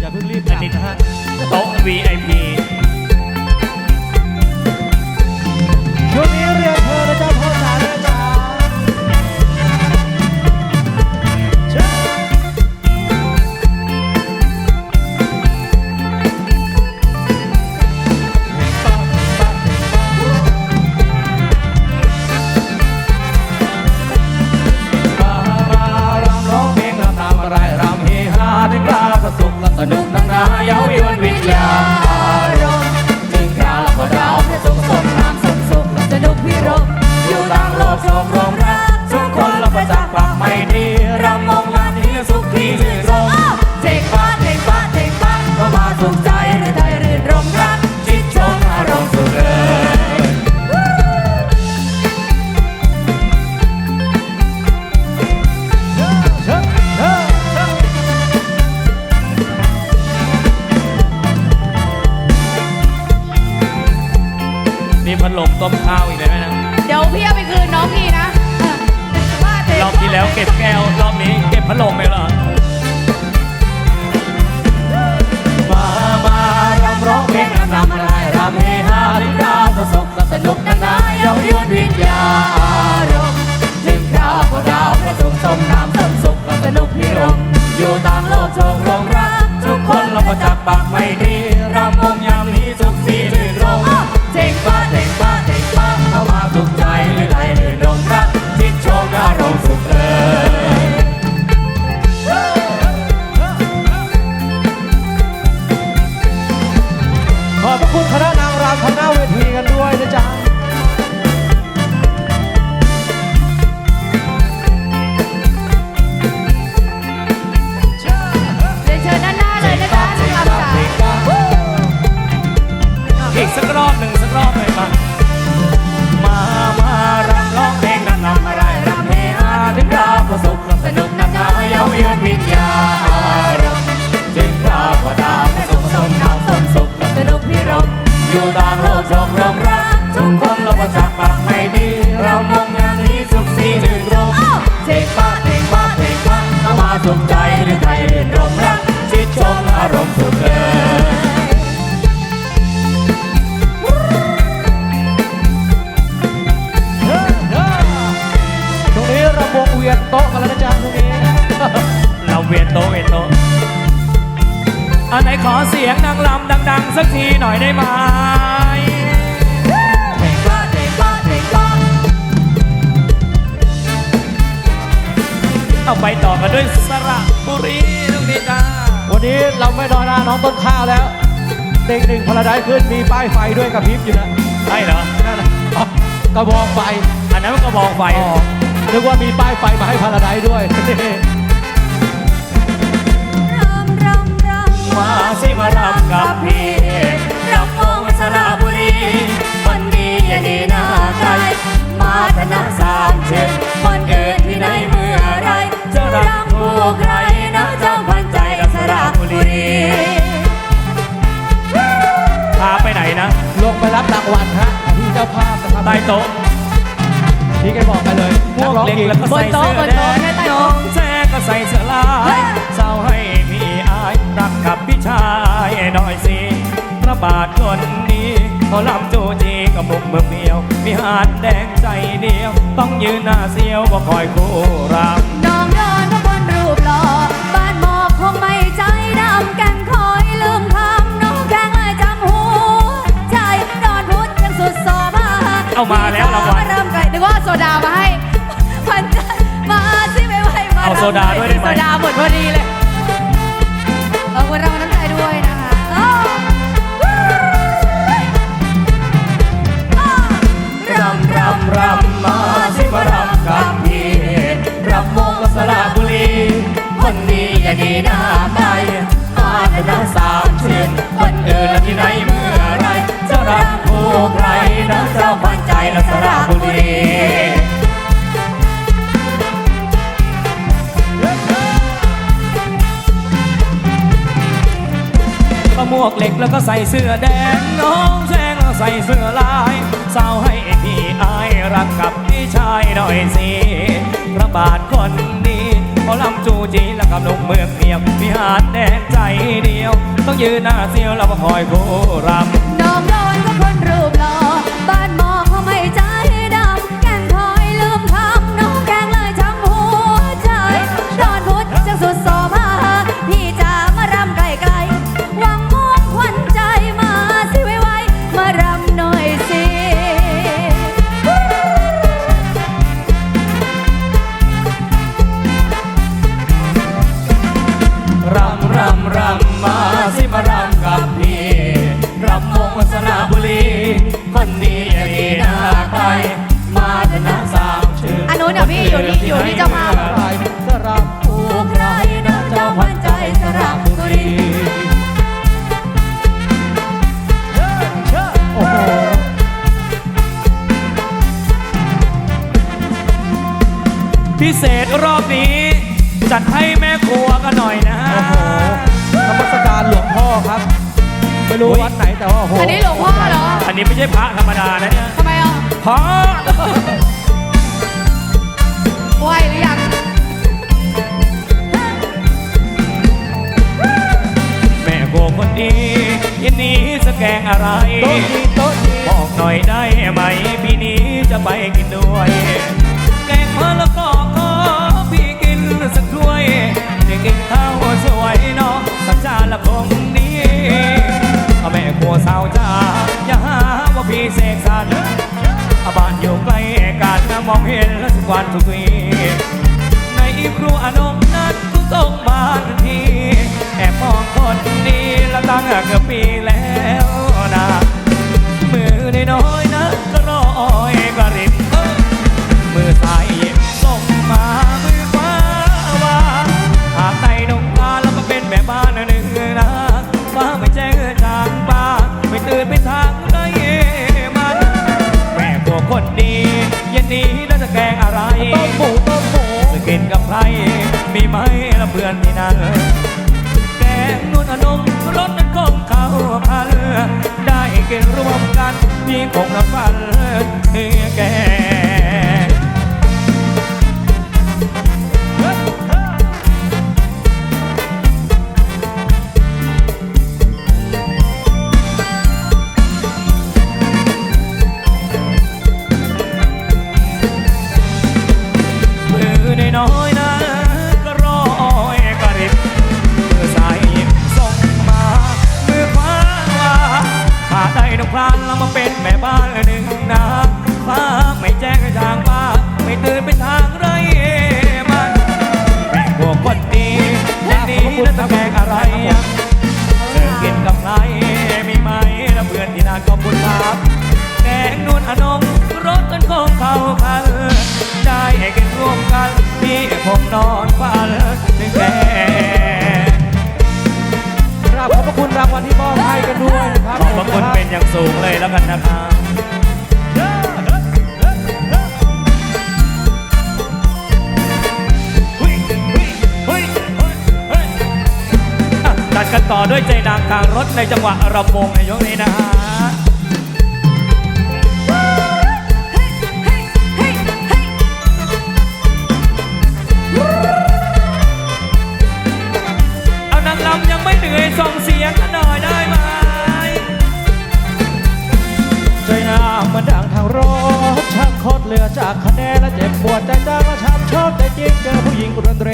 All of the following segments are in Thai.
อย่าเพิ่งรีบกลับนะฮะโต๊ะ VIP ต้มข้าวอีกเลยไหมนะเดี๋ยวพี่เอาไปคืนน้องพี่นะว่าเด็กรอบที่แล้วเก็บแก้วรอบนี้เก็บพัดลมไปเหรอมามารำร้องเพลงรำรำอะไรรำเฮฮาริกาวประสบกับสนุกนานาเย้ายวนวิญญาณอารมณ์ถึงคราวก็ดาวประสุขสมน้ำสมสุขกับสนุกพิรมอยู่ต่างโลกโชครมรักทุกคนเราประจักษ์ปากไม่ดีรำวงยามนี้ ทุกใจหรือไรรื่นรมรักจิตโชคอารมณ์สุขเอ่ยขอบพระคุณคณะนางรำทางหน้าเวทีกันด้วยนะจ๊ะ สักทีหน่อยได้ไหมเพลงบ้าเพลงบ้าเพลงบ้าเอาไปต่อกันด้วยสระบุรีตรงนี้จ้าวันนี้เราไม่รอหน้าน้องต้นข้าวแล้ว เด็กหนึ่งพลดายขึ้นมีป้ายไฟด้วยกับพริบอยู่นะใช่เหรอนั่นน่ะอ๋อกระบอกไฟ อันนั้นมันก็บอกไฟ อ๋อนึกว่ามีป้ายไฟมาให้พลดายด้วย มาสิมารำกับพี่รำวงสระบุรีวันนี้อย่าดีหน้าใครมาธนาสามเชิญคนอื่นที่ไหนเมื่อไรจะรักผู้ใครนะเจ้าพันใจกับสระบุรีพาไปไหนนะ ลงไปรับรางวัลฮะที่เจ้าภาพนะครับใต้โต๊ะที่แกบอกไปเลยพวกร้องเล็กเองแล้วก็ใส่เสื้อแดงน้องแจ๊ก็ใส่เสื้อลายเศร้า บาทคนนี้เขาลำจูจีกับมุกเมืองเดียว มีหาดแดงใจเดียว ต้องยืนหน้าเสียวว่าคอยคู่รำน้องเดินมาบนรูปหล่อบ้านหมอกคงไม่ใจดำแกงคอยลืมคำน้องแกงเลยจำหัวใจดอนพุธยังสุดโซบาเอามาแล้วรางวัลเริ่มไกลนึกว่าโซดามาให้พันใจมาสิไม่ไหวมาเอาโซดาด้วยได้ไหมโซดาหมดพอดีเลยขอบคุณรางวัล รำรำมาสิมารำกับพี่รำวงสระบุรี คนนี้อย่าดีหน้าไปมาแต่น้ำสามชื่นคนอื่นที่ไหนเมื่อไรจะรักผู้ใครนะเจ้าพันใจและสระบุรีก็หมวกเหล็กแล้วก็ใส่เสื้อแดงน้องแซงแล้วใส่เสื้อลาย สาวให้พี่อายรักกับพี่ชายหน่อยสิพระบาทคนนี้อลำจูจีและกับลงเมืองเดียวมีหาดแดงใจเดียว ต้องยืนหน้าเสียวแล้วมาคอยโครำน้องโดนก็คนร รู้วัดไหนแต่ว่าโอ้โหอันนี้หลวงพ่อเหรออันนี้ไม่ใช่พระธรรมดานะเนี่ยทำไมอะพระไหวหรือยังแม่ครัวคนดียินนี้สแกงอะไรโต๊ะจีนโต๊ะจีนบอกหน่อยได้ไหมปีนี้จะไปกินด้วย แกงมะละกอขอพี่กินสักถ้วยจะกินข้าวสวยเนาะสักจานละคงนี้ วันทุกวีในครัวอนงนั้นทุกต้องบ้านที แอบมองคนดีแล้วตั้งเกือบปีแล้ว แกงนุ่นอนมรสนั้นคงเข้าพันได้กินร่วมกันพี่คงละฟันเฮแกง ต่อด้วยใจนางกลางรถในจังหวะระบงในยกนี้นะฮะเอานางลำยังไม่เหนื่อยส่งเสียงกันหน่อยได้ไหม ใจนางมันดังทางรถช่าง คตเหลือจากคะแนนและเจ็บปวดใจจ้างและช้ำชอบใจจริงเจอผู้หญิงรุนเร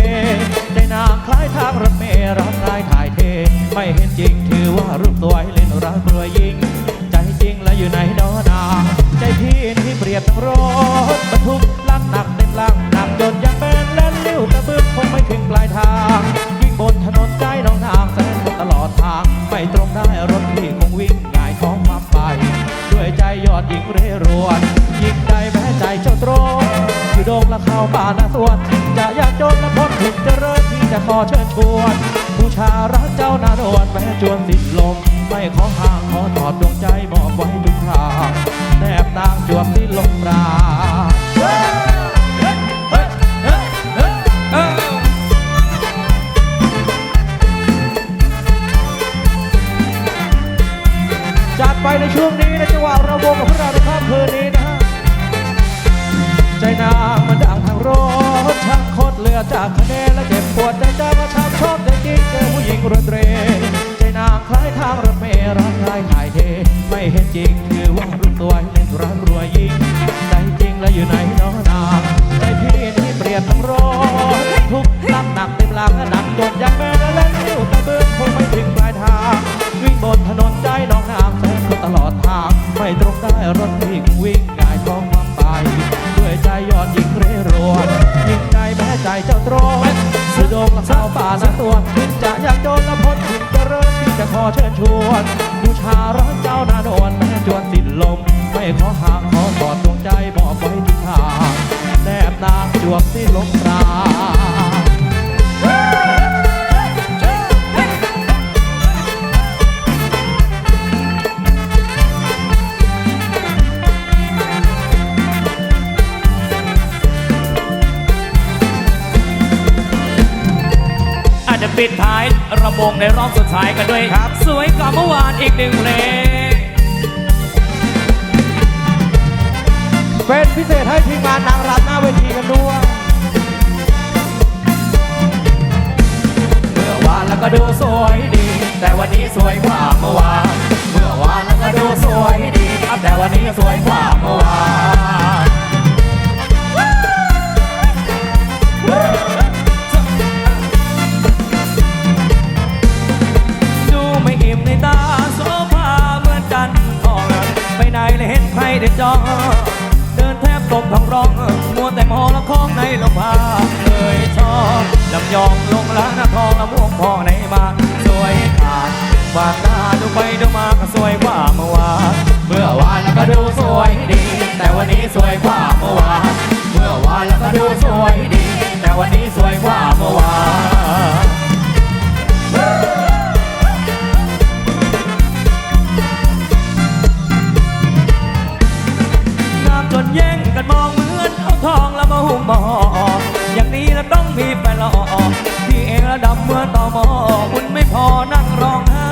ใจนางคล้ายทางรถเมล์ร่างกายถ่ายเท ไม่เห็นจริงถือว่ารูปสวยเล่นรักรวยยิงใจจริงแล้วอยู่ไหนนอนา ใจพี่นี่เปรียบดังรถบรรทุกลักหนักเต็มลังหนักจนยังเป็นเล่นลิ้วกระบึกคงไม่ถึงปลายทางยิ่งบนถนนใจน้องนางแสนตลอดทางไม่ตรงได้รถพี่คงวิ่งหงายท้องมาไป ด้วยใจยอดหญิงเร่รวน ละเข้าป่านาสวน จะยากจนและพ้นทุกข์เจริญที่จะขอเชิญชวนบูชารักเจ้านานวลแม้จวนสิ้นลม ไม่ขอห่างขอถอดดวงใจมอบไว้ทุกทางแนบนางจวบที่ลงปราจัดไปในช่วงนี้ในจังหวะระวงกับพวกเราในค่ำคืนนี้นะฮะใจนา เหลือจากคะแนนและเจ็บปวดใจใจว่าชอบชอบใจจริงเจอผู้หญิงรนเรใจนางคล้ายทางรถเมล์ร่างกายถ่ายเท ไม่เห็นจริงคือว่ารุ่นตัวเล่นรักรวยยิ่งใจจริงแล้วอยู่ไหนน้องนางใจพี่ที่เปรียบทั้งร้อนทุกน้ำหนักเต็มหลังหนักจนยังแม่เล่นอยู่แต่เบื้องคงไม่ถึง สวยดี แต่วันนี้สวยกว่าเมื่อวานเมื่อวานแล้วก็ดูสวยดีแต่วันนี้สวยกว่าเมื่อวานดูไม่อิ่มในตาโซฟาเหมือนกันออกไปไหนเลยเห็นใครเด็ดจองเดินแทบตกท้องร้อง แต่มอละครในลมพาเคยชอบลำยองลงละนาทองละม่วงพองในมาสวยขาดวางตาดูไปดูมาก็สวยกว่าเมื่อวานเมื่อวานแล้วก็ดูสวยดี แต่วันนี้สวยกว่าเมื่อวานเมื่อวานแล้วก็ดูสวยดี แต่วันนี้สวยกว่าเมื่อวานงามจนแย่งกันมองมือน ทองแล้วมาหุ้มหมออย่างนี้แล้วต้องมีแฟนหล่อพี่เองระดับเมื่อต่อหมอคุณไม่พอนั่งร้องไห้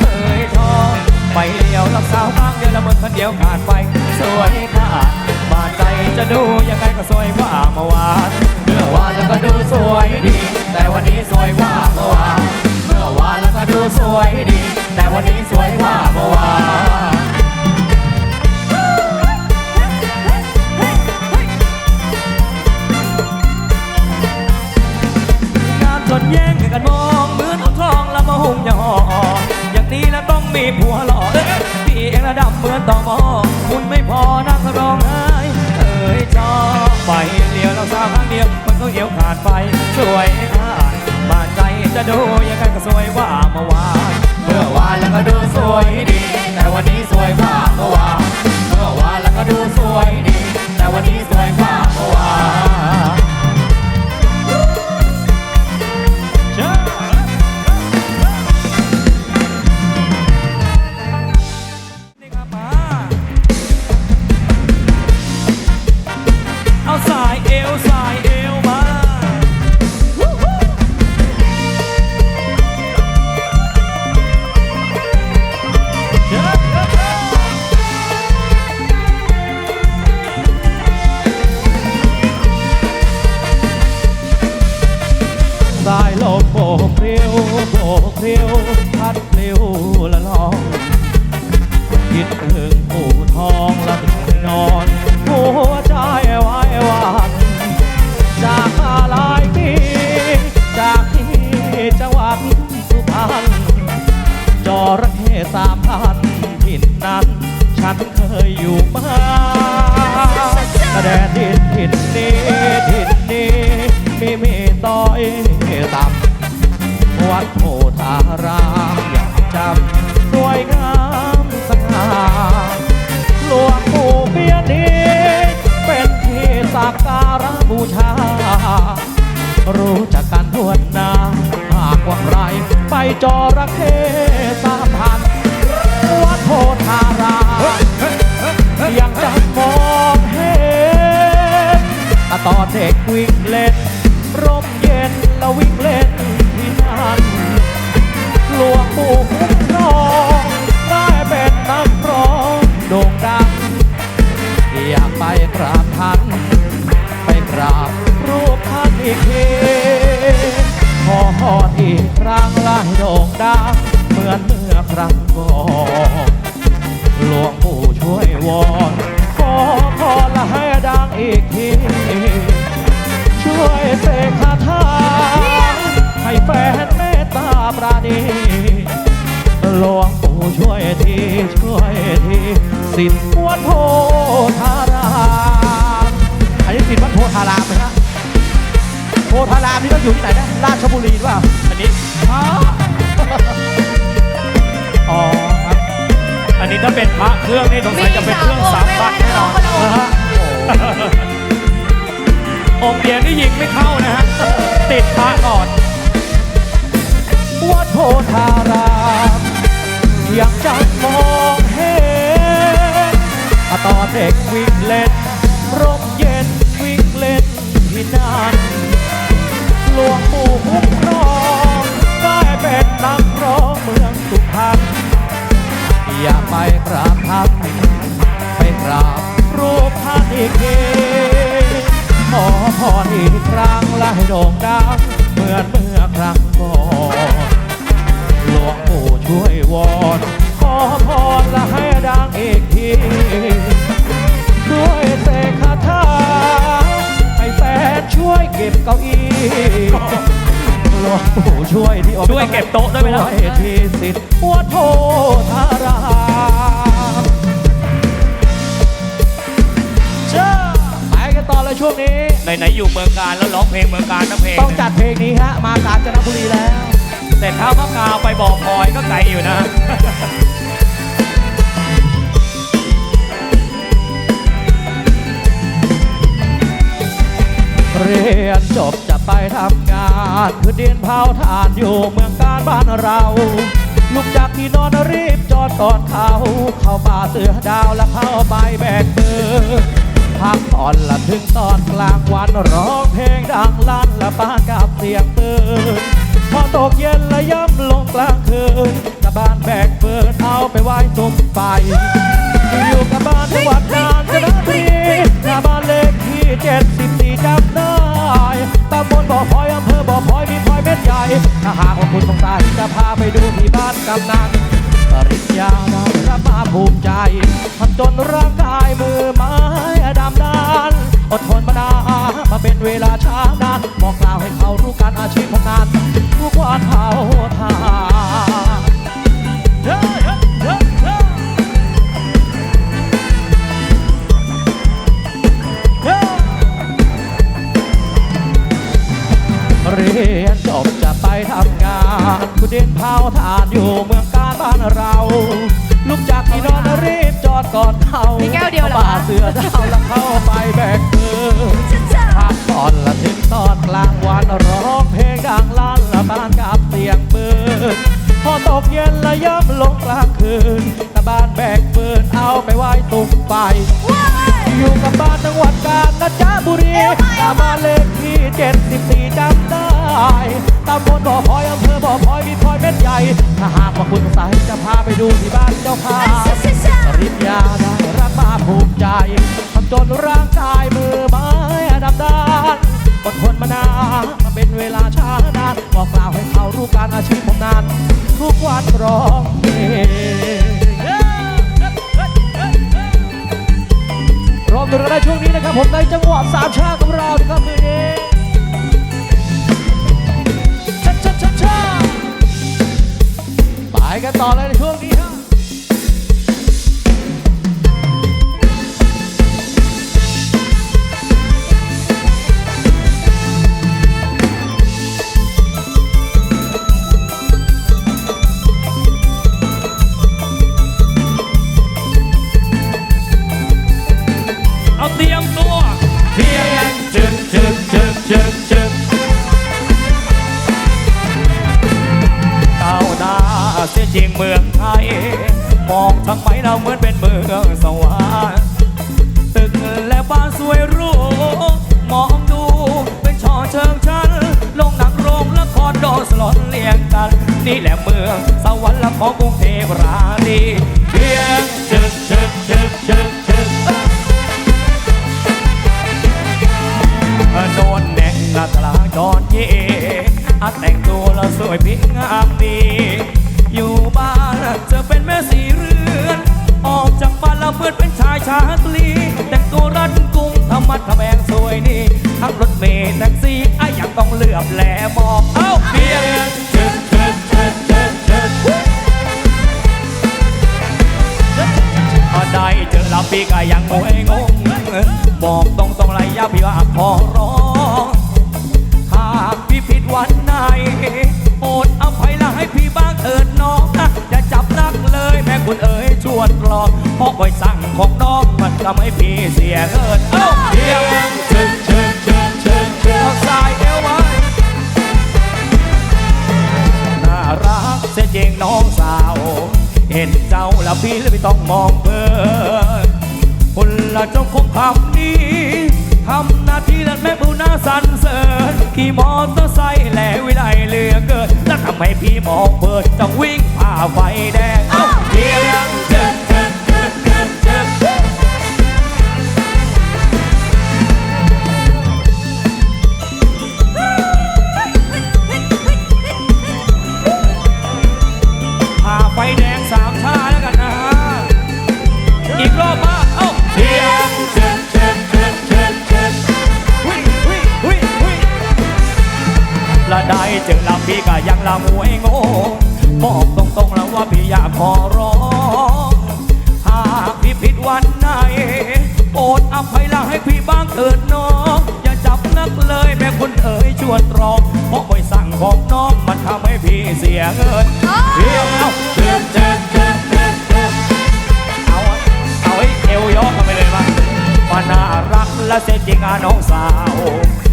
เอ่ยทองไปเดียวรับสาวข้างเดียวละเมินคนเดียวขาดไปสวยขาดบาดใจจะดูยังไงก็สวยกว่าเมื่อวานเมื่อวานแล้วก็ดูสวยดี แต่วันนี้สวยกว่าเมื่อวานเมื่อวานแล้วก็ดูสวยดี แต่วันนี้สวยกว่าเมื่อวาน จนแย่งกันมองเหมือนทองแล้วมาหุ่มย่ออย่างนี้แล้วต้องมีผัวหล่อเอ้พี่เองระดับเหมือนต่อหมอคุณไม่พอนั่งร้องไห้เอ้ยชอไปเลี้ยวเราสาวข้งเดียวมันก็เหี่ยวขาดไปสวยขาดบาดใจจะดูยังไงก็สวยว่าเมื่อวานเมื่อวานแล้วก็ดูสวยดี แต่วันนี้สวยกว่าเมื่อวานเมื่อวานแล้วก็ดูสวยดี แต่วันนี้ พรรณจระเข้สามพันถิ่นนั้น ฉันเคยอยู่มาแต่ดินถิ่นนี้ถิ่นนี้มีมีต้อยต่ำวัดโพธารามอยากจำสวยงามสง่าหลวงปู่เปียดีเป็นที่สักการะบูชารู้จักกันทั่วหน้าหากว่าใคร ไปจอระเข้สามพันวัดโพธารามยังจำมองเห็นตอนเด็กวิ่งเล่น ร่มเย็นแล้ววิ่งเล่นที่นั่นหลวงปู่คุ้มครองได้เป็นนักร้องโด่งดังอยากไปกราบท่านไปกราบรูปท่าน ดอกด่างเหมือนเมื่อครั้งก่อนหลวงปู่ช่วยวอนขอพรและให้ดังอีกที ช่วยเสกคาถาให้แฟนเมตตาปราณีหลวงปู่ช่วยทีช่วยทีสิทธิ์วัดโพธารามอันนี้สิทธิ์วัดโพธารามไหมฮะโพธารามนี่ก็อยู่ที่ไหนนะราชบุรีหรือเปล่าอันนี้ อ๋ออ๋อครับ อันนี้ถ้าเป็นพระเครื่องนี่สงสัยจะเป็นเครื่องสามบัตรแน่นอนนะฮะโอ้องค์เดียวนี่ยิงไม่เข้านะฮะ ติดพระก่อน วัดโพธารามยังจำมองเห็นตอนเด็กวิ่งเล่นร่มเย็นวิ่งเล่นที่นั่นหลวงปู่ อย่าไปกราบท่านไปกราบรูปท่านอีกทีขอพรอีกครั้งและให้โด่งดังเหมือนเมื่อครั้งก่อนหลวงปู่ช่วยวอนขอพรและให้ดังอีกทีช่วยเสกคาถาให้แฟนช่วยเก็บเก้าอี้ ช่วยที่ช่วยเก็บโต๊ะด้วยไหมล่ะช่วยที่สิทธิ์วัดโพธารามเจ้าไปกันต่อเลยช่วงนี้ไหนๆอยู่เมืองการแล้วร้องเพลงเมืองการนะเพลงต้องจัดเพลงนี้ฮะมากาญจนบุรีแล้ว แต่เท้ามะกาวไปบอกพลอยก็ไกลอยู่นะ จะไปทำงานพื้นดินเผาถ่านอยู่เมืองการบ้านเราลูกจากที่นอนรีบจอดก่อนเขา เข้าป่าเสือดาวแล้วเข้าไปแบกมือพักผ่อนละถึงตอนกลางวันร้องเพลงดังลั่นและบ้านกับเสียงปืนพอตกเย็นและย่ำลงกลางคืนกะบ้านแบกเปิดเอาไปไว้ตุ้มไฟอยู่กับบ้านจังหวัดกาญจนบุรีหน้าบ้านเลขที่เจ็ดสิบสี่จำได้ บ่อพลอยอำเภอบ่อพลอยมีพลอยเม็ดใหญ่ ถ้าหากว่าคุณสงสัยจะพาไปดูที่บ้านกำนันปริญญาได้รับมาภูมิใจทำจนร่างกายมือไม้ดำดานอดทนมานานมาเป็นเวลาช้านานบอกกล่าวให้เขารู้การอาชีพของนานทุก การอาชีพผมนานทุกวันร้องเพลงรวมถึงในช่วงนี้นะครับผมในจังหวะสามชาติของเรานะครับคืนนี้ชาชาชาชาไปกันต่อเลยในช่วงนี้ครับ นี่แหละเมือง สวรรค์ละของกรุงเทพราตรีเพียงเชิญเชิญเชึกเชิญเชิญโดนแดงกระตลาดอนเย่แต่งตัวแล้วสวยพิงามดี อยู่บ้านจะเป็นแม่สีเรือน ออกจากบ้านแล้วเพื่อเป็นชายชาตรี แต่งตัวรัดกุ้มทำมัดทำแบงสวยนี่ทั้งรถเมล์แท็กซี่ไอ้ยังต้องเลือบแลมอกเอ้าเพียง เจอลำปีก็ยังงวยงงบอกตรงตรงๆเลยาพี่ว่าขอร้องหากพี่ผิดวันไหนโปรดอภัยและให้พี่บ้างเถิดน้องนะอย่าจับนักเลยแม่คุณเอ๋ยชวนกลองเพราะคอยสั่งของน้องมันทำให้พี่เสียเงินเอ้าเพียงเชิดเชิดเชิดเชิดเชิดเอาสายเอวไว้น่ารักเสียจริงน้องสาว เห็นเจ้าแล้วพี่เลยไม่ต้องมองเพิ่นคนละเจ้าคงคำนี้ทำหน้าที่นั้นแม่ผู้น่าสรรเสริญขี่มอเตอร์ไซค์แหล่วิไลเลือเกินแล้วทำให้พี่มองเปิดต้องวิ่งผ่าไฟแดงเอ้าเพียง ได้เจอลำพี่ก็ยังละมวยโง่บอกตรงๆแล้วว่าพี่อยากขอร้อง หากพี่ผิดวันไหนโปรดอภัยละให้พี่บ้างเถิดน้อง อย่าจับนักเลยแม่คุณเอ๋ยชวนรองเพราะคอยสั่งของน้องมันทำให้พี่เสียเงินเพียงเอาเชิดเชิดเชิดเดเชิดเอาเอาให้เอวยอนกันไปเลยมาว่าน่ารักและเสียจริงอะน้องสาว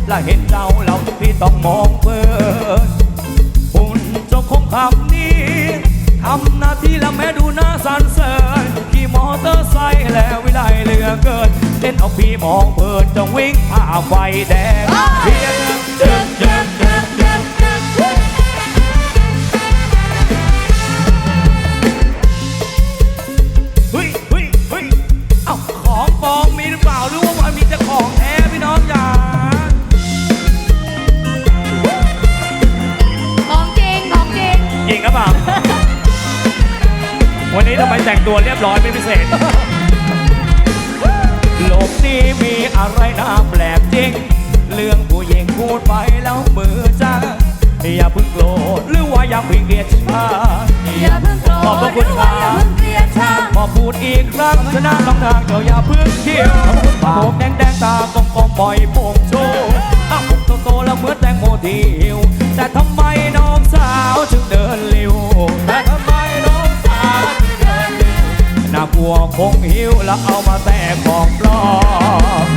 และเห็นเจ้าเราพี่ต้องมองเพิ่นหุ่นเจ้าคงคำนี้ทำหน้าที่และแม่ดูน่าสรรเสริญขี่มอเตอร์ไซค์แล้ววิไลเหลือเกินเล่นเอาพี่มองเพิ่นจะวิ่งผ่าไฟแดงเพียงเชิ วันนี้ทำไมแต่งตัวเรียบร้อยเป็นพิเศษ โลกนี้มีอะไรน่าแปลกจริง เรื่องผู้หญิงพูดไปแล้วมือจ้าอย่าเพึ่งโกรธหรือว่าอย่าเพึ่งเกลียดฉันอย่าเพิ่งโกรขอบพระธคุณหรือคว่ารัอย่าบเพิ่งเกลียดชังพอพูดอีกครั้งชนะต้องทางเดี๋ยวอย่าเพึ่งเที่ยวปากแดงแดงๆตากลมกลมๆปล่อยโป่งโชว์อ้าวผมโตๆแล้วเหมือนแตงโมที่หิวแต่ทำไมน้องสาวถึงเดินเร็วแต่ทำไม น่ากลัวคงหิวแล้วเอามาแต่ของปลอม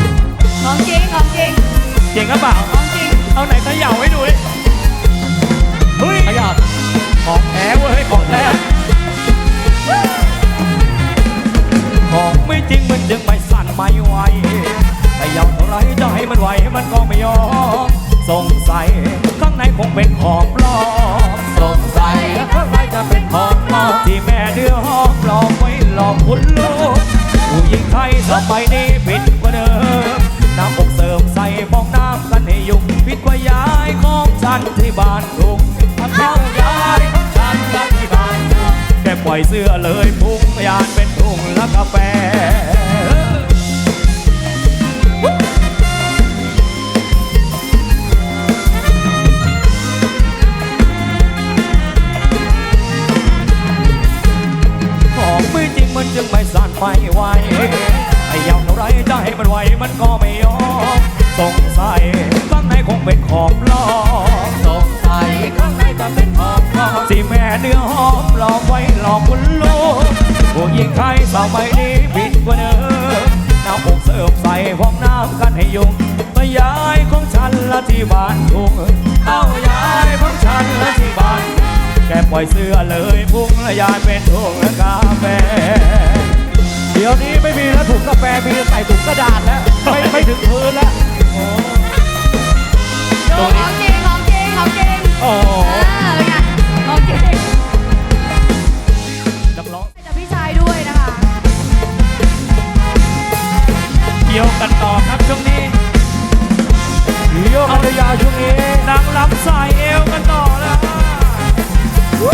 ของจริงของจริงจริงหรือเปล่าของจริงเอาไหนเขย่าให้ดูดิเฮ้ยขยับของแท้เว้ยของแท้ของไม่จริงมันจึงไม่สั่นไม่ไหวแต่ยอมเท่าไรจะให้มันไหวมันก็ไม่ยอมสงสัยข้างในคงเป็นของปลอมสงสัยข้างในจะเป็นของปลอม ที่แม่เดือหองหลอกไว้หลอกคุณลูกผู้หญิงไทยสมัยนี้ผิดกว่าเดิมน้ำอกเสริมใส่ฟองน้ำกันให้ยุ่งผิดกว่ายายของฉันที่บ้านทุ่งเข้ายายของฉันรักที่บ้านลุงแค่ปล่อยเสื้อเลยพุงยานเป็นทุ่งและกาแฟ มันจึงไม่สั่นไม่ไหวไอ้ยาวเท่าไรจะให้มันไหวมันก็ไม่ยอมสงสัยข้างในคงเป็นของปลอมสงสัยข้างในจะเป็นของปลอสิแม่เนื้อหอมหลอกไว้หลอกคุณลูกผู้หญิงไทยสมัยนี้ผิดกว่าเดิมน้ำอกเสิร์ฟใส่ห้องน้ำกันให้ยุงมายายของฉันละที่บ้านทุ่งเอายายของฉันละที่บ้าน แค่ปล่อยเสื้อเลยพุ่งและยายเป็นทุงและกาแฟ เดี๋ยวนี้ไม่มีแล้วถุงกาแฟมีแต่ใส่ถุงกระดาษแล้วไม่ไม่ถึงพื้นแล้วดูของจริงของจริงของจริงโอ้เออเป็นไงของจริงนักร้องให้กับพี่ชายด้วยนะคะเกี่ยวกันต่อครับช่วงนี้โยกพัทยาช่วงนี้ นางลำสายเอวกันต่อ น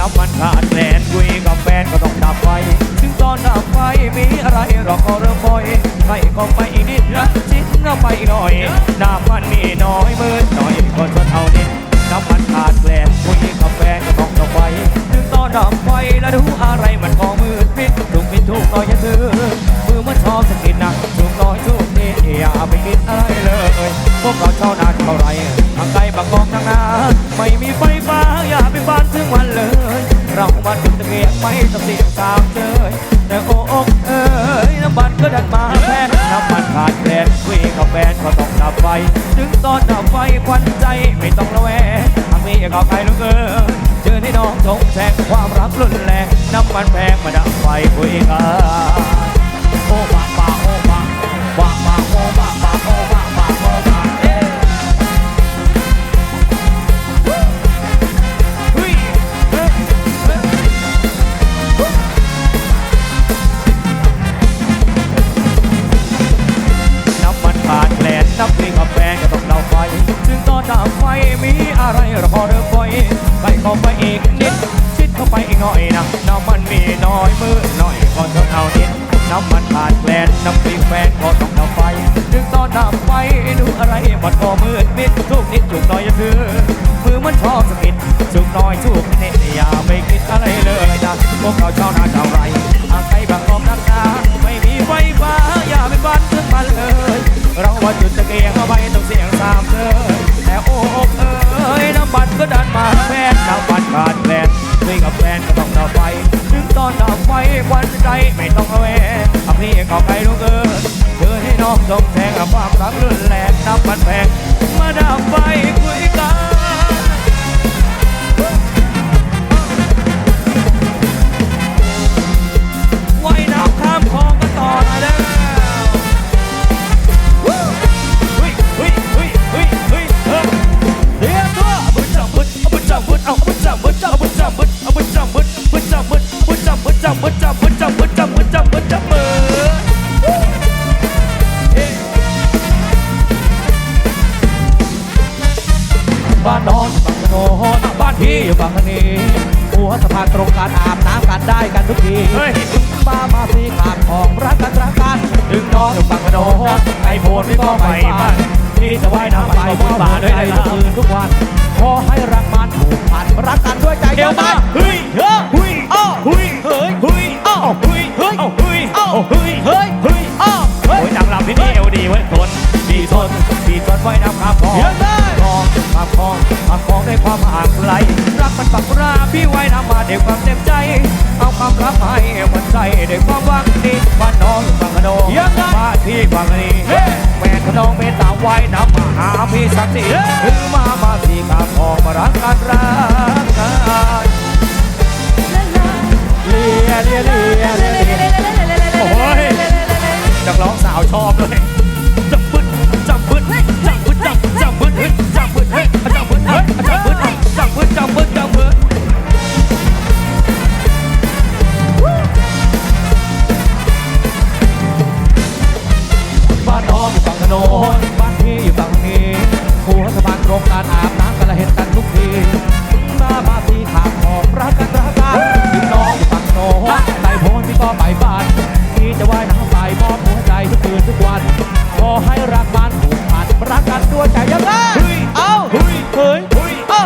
้ำมันขาดแลนคุยกับแฟนก็ต้องดับไฟ ถึงตอนดับไฟมีอะไรเราก็เริ่มปล่อยใครก็ไปอีกนิดนะจิ้นเราไปหน่อย น้ำมันมีน้อยมืดหน่อยก็จะเอานิดน้ำมันขาดแลนคุยกับแฟนก็ต้องดับไฟ ถึงตอนดับไฟแล้วดูอะไรมันก็มืดมิดลุกมิดทุกน้อยย่าเธอมือมันชอบสะกิดหนักทุกน้อยทุก อย่าไปคิดอะไรเลย พวกเราชาวนาเท่าไรทางไกลบางกองทางนาไม่มีไฟฟ้าอย่าไปบ้านถึงวันเลย เรามาจุดตะเกียงไม่ต้องเสียงสามเจยแต่โอ้อกเอ้ยน้ำมันก็ดันมาแพงน้ำมันขาดแคลนคุยกับแฟนก็ต้องดับไฟ ถึงตอนดับไฟควันใจไม่ต้องระแวงทางนี้ก็ไกลเหลือเกินเจอให้น้องสงแสงความรักรุนแรงน้ำมันแพงมาดับไฟคุยกันโอ้บาบาโอ้บาบาบา เข้าไปอีกนิด ชิดเข้าไปอีกหน่อยนะ น้ำมันมีน้อยมือหน่อยก็ทนเอานิด น้ำมันขาดแคลนน้ำพริกแฟนก็ต้องเดาไฟถึงตอนดับไฟดูอะไรมันก็มืดมิดทุกนิดจุกน่อยจะถือมือมันชอบสะกิดจุกน้อยจุกนิดอย่าไปคิดอะไรเลยนะพวกเราชาวนาชาวไรอาศัยบางกอกนักนาไม่มีไฟฟ้าอย่าไปบ้านถึงมันเลย เราว่าจุดตะเกียงเอาไว้ต้องเสียงสามเธอ ก็ดันมาแฟนน้ำมันขาดแฟนคุยกับแฟนก็ต้องดับไฟถึงตอนดับไฟควันใจไม่ต้องระแวงอับพี่ก็ไกลลูกเอ้ยเธอให้น้องต้องแทงกับความรักรุนแรงน้ำมันแพงมาดับไฟคุยกัน บานที่จะว่ายน้ำไปมอบหัวใจทุกคืนทุกวัน ขอให้รักบ้านผูกพันรักกันด้วยใจยังไงเอ้าเฮ้ยเฮ้ยเอ้า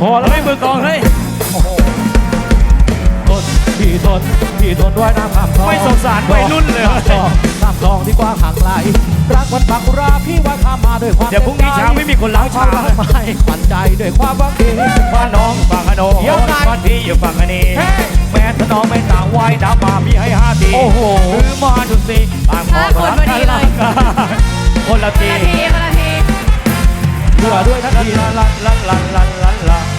พอแล้วไม่มือกองเฮ้ย พี่ทนพี่ทนด้วยน้ำข้ามคลองไม่สงสารวัยรุ่นเลยข้ามคลองข้ามคลองที่กว้างห่างไกลรักวันบักราพี่ว่าข้ามมาด้วยความเดี๋ยวพรุ่งนี้เช้าไม่มีคนล้างชามรักไม่ขวัญใจด้วยความหวังดีบ้านน้องฝั่งอโนเดี๋ยวไงบ้านพี่อยู่ฝั่งอันนี้เฮ้ยแม่ถนอมไม่ต่างวัยดาบมาพี่ให้ห้าทีโอ้โหคือมาดูสิต่างมองห้าคนรักพอดีกันเลยคนละทีนาทีนาทีเพื่อด้วยทันลันทีลันลันลันลันลันลัน